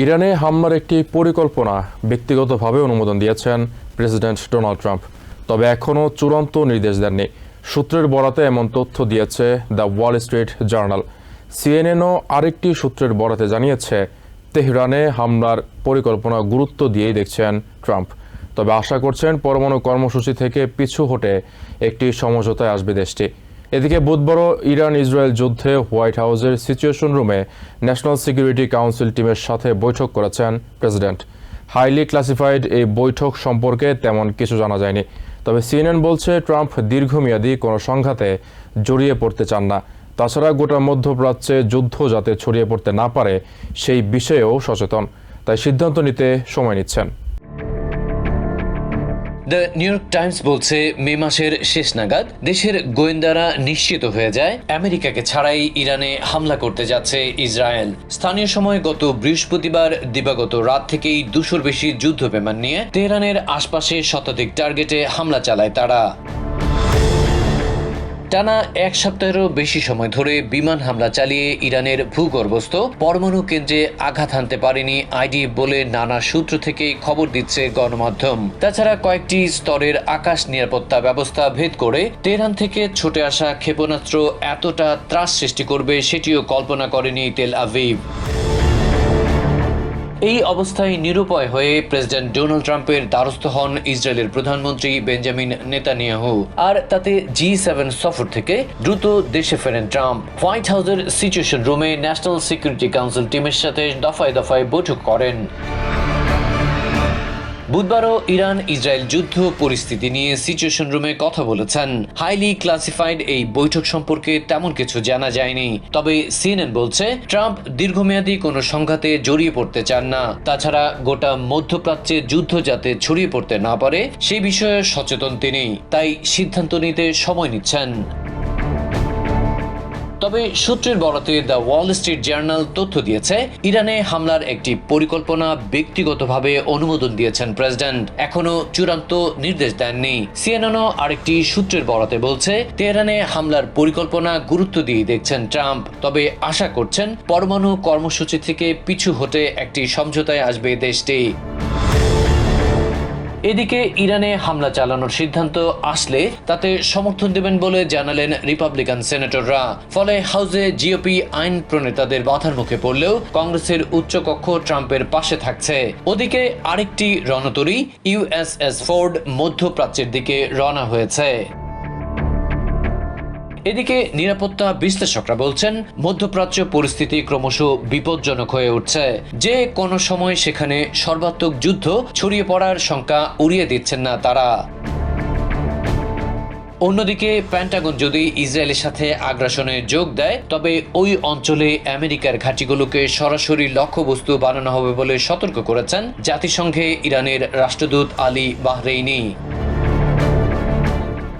ইরানে হামলার একটি পরিকল্পনা ব্যক্তিগতভাবে অনুমোদন দিয়েছেন প্রেসিডেন্ট ডোনাল্ড ট্রাম্প। তবে এখনও চূড়ান্ত নির্দেশ দেননি। সূত্রের বরাতে এমন তথ্য দিয়েছে দ্য ওয়াল স্ট্রিট জার্নাল। সিএনএনও আরেকটি সূত্রের বরাতে জানিয়েছে, তেহরানে হামলার পরিকল্পনা গুরুত্ব দিয়েই দেখছেন ট্রাম্প। তবে আশা করছেন পরমাণু কর্মসূচি থেকে পিছু হটে একটি সমঝোতায় আসবে দেশটি। এদিকে বুধবার ইরান ইসরায়েল যুদ্ধে হোয়াইট হাউসের সিচুয়েশন রুমে ন্যাশনাল সিকিউরিটি কাউন্সিল টিমের সাথে বৈঠক করেছেন প্রেসিডেন্ট। হাইলি ক্লাসিফাইড এই বৈঠক সম্পর্কে তেমন কিছু জানা যায়নি। তবে সিএনএন বলছে, ট্রাম্প দীর্ঘমেয়াদী কোনো সংঘাতে জড়িয়ে পড়তে চান না। তাছাড়া গোটা মধ্যপ্রাচ্যে যুদ্ধ যাতে ছড়িয়ে পড়তে না পারে, সেই বিষয়েও সচেতন। তাই সিদ্ধান্ত নিতে সময় নিচ্ছেন। দ্য নিউ ইয়র্ক টাইমস বলছে, মে মাসের শেষ নাগাদ দেশের গোয়েন্দারা নিশ্চিত হয়ে যায়, আমেরিকাকে ছাড়াই ইরানে হামলা করতে যাচ্ছে ইসরায়েল। স্থানীয় সময় গত বৃহস্পতিবার দিবাগত রাত থেকেই দুশোর বেশি যুদ্ধ বিমান নিয়ে তেহরানের আশপাশে শতাধিক টার্গেটে হামলা চালায় তারা। টানা এক সপ্তাহেরও বেশি সময় ধরে বিমান হামলা চালিয়ে ইরানের ভূগর্ভস্থ পরমাণু কেন্দ্রে আঘাত হানতে পারেনি আইডি বলে নানা সূত্র থেকে খবর দিচ্ছে গণমাধ্যম। তাছাড়া কয়েকটি স্তরের আকাশ নিরাপত্তা ব্যবস্থা ভেদ করে তেহরান থেকে ছুটে আসা ক্ষেপণাস্ত্র এতটা ত্রাস সৃষ্টি করবে সেটিও কল্পনা করেনি তেল আভিভ। এই অবস্থায় নিরুপায় হয়ে প্রেসিডেন্ট ডোনাল্ড ট্রাম্পের দ্বারস্থ হন ইসরায়েলের প্রধানমন্ত্রী বেঞ্জামিন নেতানিয়াহু। আর তাতে জি সেভেন সফর থেকে দ্রুত দেশে ফেরেন ট্রাম্প। হোয়াইট হাউসের সিচুয়েশন রুমে ন্যাশনাল সিকিউরিটি কাউন্সিল টিমের সাথে দফায় দফায় বৈঠক করেন। বুধবারও ইরান ইসরায়েল যুদ্ধ পরিস্থিতি নিয়ে সিচুয়েশন রুমে কথা বলেছেন। হাইলি ক্লাসিফাইড এই বৈঠক সম্পর্কে তেমন কিছু জানা যায়নি। তবে সিএনএন বলছে, ট্রাম্প দীর্ঘমেয়াদী কোনো সংঘাতে জড়িয়ে পড়তে চান না। তাছাড়া গোটা মধ্যপ্রাচ্যে যুদ্ধ যাতে ছড়িয়ে পড়তে না পারে সেই বিষয়ে সচেতন তিনি। তাই সিদ্ধান্ত নিতে সময় নিচ্ছেন। তবে সূত্রের বরাতে দ্য ওয়াল স্ট্রিট জার্নাল তথ্য দিয়েছে, ইরানে হামলার একটি পরিকল্পনা ব্যক্তিগতভাবে অনুমোদন দিয়েছেন প্রেসিডেন্ট। এখনও চূড়ান্ত নির্দেশ দেননি। সিএনএনও আরেকটি সূত্রের বরাতে বলছে, তেহরানে হামলার পরিকল্পনা গুরুত্ব দিয়ে দেখছেন ট্রাম্প। তবে আশা করছেন, পরমাণু কর্মসূচি থেকে পিছু হতে একটি সমঝোতায় আসবে দেশটি। এদিকে ইরানে হামলা চালানোর সিদ্ধান্ত আসলে তাতে সমর্থন দেবেন বলে জানালেন রিপাবলিকান সেনেটররা। ফলে হাউসে জিওপি আইন প্রণেতাদের বাধার মুখে পড়লেও কংগ্রেসের উচ্চকক্ষ ট্রাম্পের পাশে থাকছে। ওদিকে আরেকটি রণতরী, ইউএসএস ফোর্ড মধ্যপ্রাচ্যের দিকে রওনা হয়েছে। এদিকে নিরাপত্তা বিশ্লেষকরা বলছেন, মধ্যপ্রাচ্য পরিস্থিতি ক্রমশ বিপজ্জনক হয়ে উঠছে। যে কোনো সময় সেখানে সর্বাত্মক যুদ্ধ ছড়িয়ে পড়ার শঙ্কা উড়িয়ে দিচ্ছেন না তারা। অন্যদিকে, প্যান্টাগন যদি ইসরায়েলের সাথে আগ্রাসনে যোগ দেয়, তবে ওই অঞ্চলে আমেরিকার ঘাঁটিগুলোকে সরাসরি লক্ষ্যবস্তু বানানো হবে বলে সতর্ক করেছেন জাতিসংঘে ইরানের রাষ্ট্রদূত Ali Bahreini.